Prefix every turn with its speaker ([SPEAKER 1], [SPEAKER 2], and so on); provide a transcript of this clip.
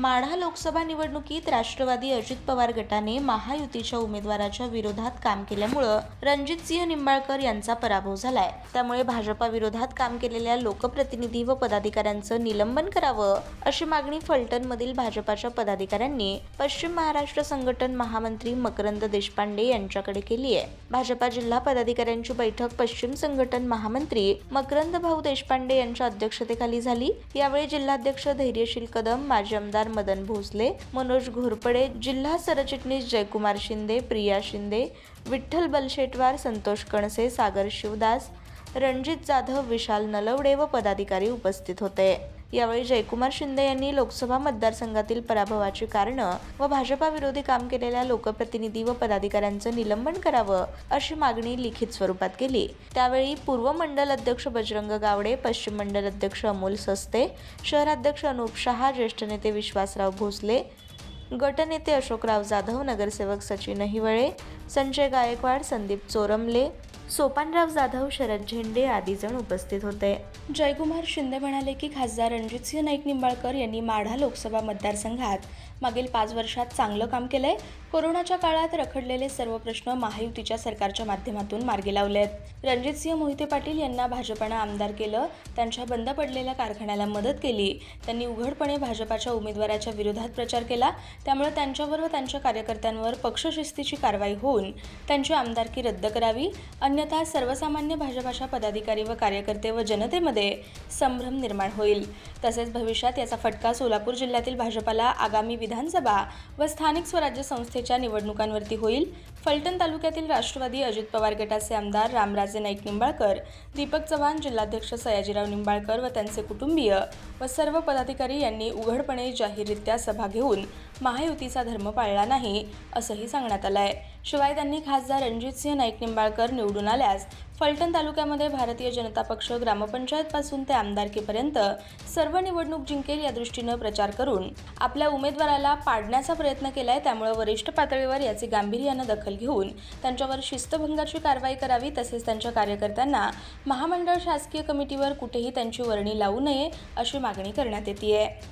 [SPEAKER 1] माढा लोकसभा निवडणुकीत राष्ट्रवादी अजित पवार गटाने महायुतीच्या उमेदवाराच्या विरोधात काम केल्यामुळं रणजितसिंह निंबाळकर यांचा पराभव झालाय. त्यामुळे भाजपा विरोधात काम केलेल्या लोकप्रतिनिधी व पदाधिकाऱ्यांचं निलंबन करावं अशी मागणी फलटणमधील भाजपाच्या पदाधिकाऱ्यांनी पश्चिम महाराष्ट्र संघटन महामंत्री मकरंद देशपांडे यांच्याकडे केली आहे. भाजपा जिल्हा पदाधिकाऱ्यांची बैठक पश्चिम संघटन महामंत्री मकरंद भाऊ देशपांडे यांच्या अध्यक्षतेखाली झाली. यावेळी जिल्हाध्यक्ष धैर्यशील कदम माजी आमदार मदन भोसले मनोज घोरपडे जिल्हा सरचिटणीस जयकुमार शिंदे प्रिया शिंदे विठ्ठल बलशेटवार संतोष कणसे सागर शिवदास रणजित जाधव विशाल नलवडे व पदाधिकारी उपस्थित होते. यावेळी जयकुमार शिंदे यांनी लोकसभा मतदारसंघातील पराभवाची कारणं व भाजपाविरोधी काम केलेल्या लोकप्रतिनिधी व पदाधिकाऱ्यांचं निलंबन करावं अशी मागणी लिखित स्वरूपात केली. त्यावेळी पूर्व मंडल अध्यक्ष बजरंग गावडे पश्चिम मंडल अध्यक्ष अमोल सस्ते शहराध्यक्ष अनुप शहा ज्येष्ठ नेते विश्वासराव भोसले गटनेते अशोकराव जाधव नगरसेवक सचिन हिवळे संजय गायकवाड संदीप चोरमले सोपानराव जाधव शरद झेंडे आदी जण उपस्थित होते. जयकुमार शिंदे म्हणाले की खासदार रणजितसिंह नाईक निंबाळकर यांनी माढा लोकसभा मतदारसंघात मागील पाच वर्षात चांगलं काम केलंय. कोरोनाच्या काळात रखडलेले सर्व प्रश्न महायुतीच्या सरकारच्या माध्यमातून मार्गी लावलेत. रणजितसिंह मोहिते पाटील यांना भाजपानं आमदार केलं त्यांच्या बंद पडलेल्या कारखान्याला मदत केली. त्यांनी उघडपणे भाजपाच्या उमेदवाराच्या विरोधात प्रचार केला. त्यामुळे त्यांच्यावर व त्यांच्या कार्यकर्त्यांवर पक्षशिस्तीची कारवाई होऊन त्यांची आमदारकी रद्द करावी. अन्यथा सर्वसामान्य भाजपाच्या पदाधिकारी व कार्यकर्ते व जनतेमध्ये संभ्रम निर्माण होईल. तसेच भविष्यात याचा फटका सोलापूर जिल्ह्यातील भाजपाला आगामी विधानसभा व स्थानिक स्वराज्य संस्थे संस्थेच्या निवडणुकांवरती होईल. फलटण तालुक्यातील राष्ट्रवादी अजित पवार गटाचे आमदार रामराजे नाईक निंबाळकर दीपक चव्हाण जिल्हाध्यक्ष सयाजीराव निंबाळकर व त्यांचे कुटुंबीय व सर्व पदाधिकारी यांनी उघडपणे जाहीररित्या सभा घेऊन महायुतीचा धर्म पाळला नाही असंही सांगण्यात आलं आहे शिवाय त्यांनी खासदार रणजितसिंह नाईक निंबाळकर निवडून आल्यास फलटण तालुक्यामध्ये भारतीय जनता पक्ष ग्रामपंचायतपासून ते आमदारकीपर्यंत सर्व निवडणूक जिंकेल या दृष्टीनं प्रचार करून आपल्या उमेदवाराला पाडण्याचा प्रयत्न केलाय. त्यामुळे वरिष्ठ पातळीवर याची गांभीर्यानं दखल घेऊन त्यांच्यावर शिस्तभंगाची कारवाई करावी तसेच त्यांच्या कार्यकर्त्यांना महामंडळ शासकीय कमिटीवर कुठेही त्यांची वर्णी लावू नये अशी मागणी करण्यात येते